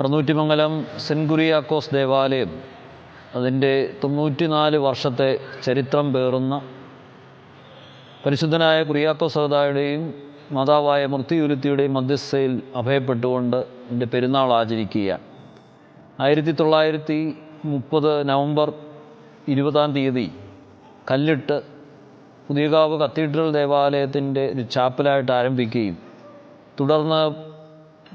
Arunnoottimangalam saint Kuriakose ദേവാലയം. അതിന്റെ തൊണ്ണൂറ്റിനാല് വർഷത്തെ ചരിത്രം പേറുന്ന പരിശുദ്ധനായ കുറിയാക്കോസ് സഹതായുടെയും മാതാവായ മൃത്യുരുത്തിയുടെയും മധ്യസ്ഥയിൽ അഭയപ്പെട്ടുകൊണ്ട് എന്റെ പെരുന്നാൾ ആചരിക്കുകയാണ്. ആയിരത്തി തൊള്ളായിരത്തി മുപ്പത് നവംബർ ഇരുപതാം തീയതി കല്ലിട്ട് പുതിയകാവ് കത്തീഡ്രൽ ദേവാലയത്തിന്റെ ഒരു ചാപ്പലായിട്ട് ആരംഭിക്കുകയും തുടർന്ന്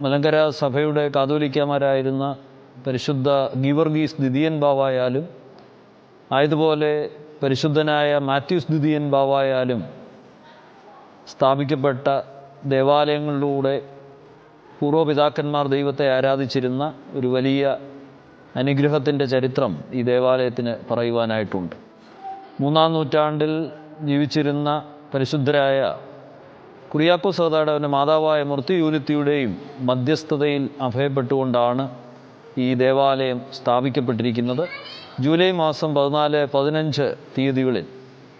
മലങ്കര സഭയുടെ കാതോലിക്കമാരായിരുന്ന പരിശുദ്ധ ഗീവർഗീസ് ദ്വിതീയൻ ബാവായാലും ആയതുപോലെ പരിശുദ്ധനായ മാത്യൂസ് ദ്വിതീയൻ ബാവായാലും സ്ഥാപിക്കപ്പെട്ട ദേവാലയങ്ങളിലൂടെ പൂർവപിതാക്കന്മാർ ദൈവത്തെ ആരാധിച്ചിരുന്ന ഒരു വലിയ അനുഗ്രഹത്തിന്റെ ചരിത്രം ഈ ദേവാലയത്തിന് പറയുവാനായിട്ടുണ്ട്. മൂന്നാം നൂറ്റാണ്ടിൽ ജീവിച്ചിരുന്ന പരിശുദ്ധരായ കുറിയാക്കോ സഹതാടവന്റെ മാതാവായ മൃത്യു യൂനിത്തിയുടെയും മധ്യസ്ഥതയിൽ അഭയപ്പെട്ടുകൊണ്ടാണ് ഈ ദേവാലയം സ്ഥാപിക്കപ്പെട്ടിരിക്കുന്നത്. ജൂലൈ മാസം പതിനാല് പതിനഞ്ച് തീയതികളിൽ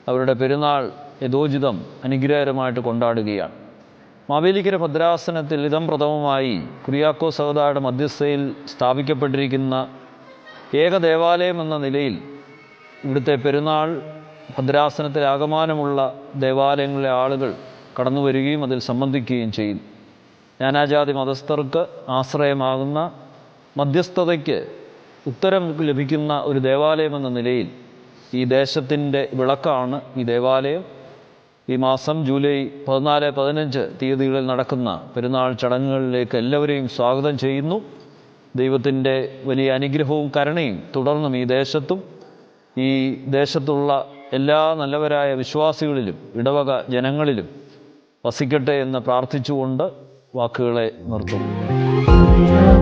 അവരുടെ പെരുന്നാൾ യഥോചിതം അനുഗ്രഹകരമായിട്ട് കൊണ്ടാടുകയാണ്. മാവേലിക്കര ഭദ്രാസനത്തിൽ ഇതം പ്രഥമമായി കുറിയാക്കോ സഹതായുടെ മധ്യസ്ഥയിൽ സ്ഥാപിക്കപ്പെട്ടിരിക്കുന്ന ഏക ദേവാലയം എന്ന നിലയിൽ ഇവിടുത്തെ പെരുന്നാൾ ഭദ്രാസനത്തിൽ ആകമാനമുള്ള ദേവാലയങ്ങളിലെ ആളുകൾ കടന്നു വരികയും അതിൽ സംബന്ധിക്കുകയും ചെയ്യും. നാനാജാതി മതസ്ഥർക്ക് ആശ്രയമാകുന്ന മധ്യസ്ഥതയ്ക്ക് ഉത്തരം ലഭിക്കുന്ന ഒരു ദേവാലയം എന്ന നിലയിൽ ഈ ദേശത്തിന്റെ വിളക്കാണ് ഈ ദേവാലയം. ഈ മാസം ജൂലൈ പതിനാല് പതിനഞ്ച് തീയതികളിൽ നടക്കുന്ന പെരുന്നാൾ ചടങ്ങുകളിലേക്ക് എല്ലാവരെയും സ്വാഗതം ചെയ്യുന്നു. ദൈവത്തിന്റെ വലിയ അനുഗ്രഹവും കരുണയും തുടർന്നും ഈ ദേശത്തും ഈ ദേശത്തുള്ള എല്ലാ നല്ലവരായ വിശ്വാസികളിലും ഇടവക ജനങ്ങളിലും വസിക്കട്ടെ എന്ന് പ്രാർത്ഥിച്ചുകൊണ്ട് വാക്കുകളെ നിർത്തുന്നു. സദാ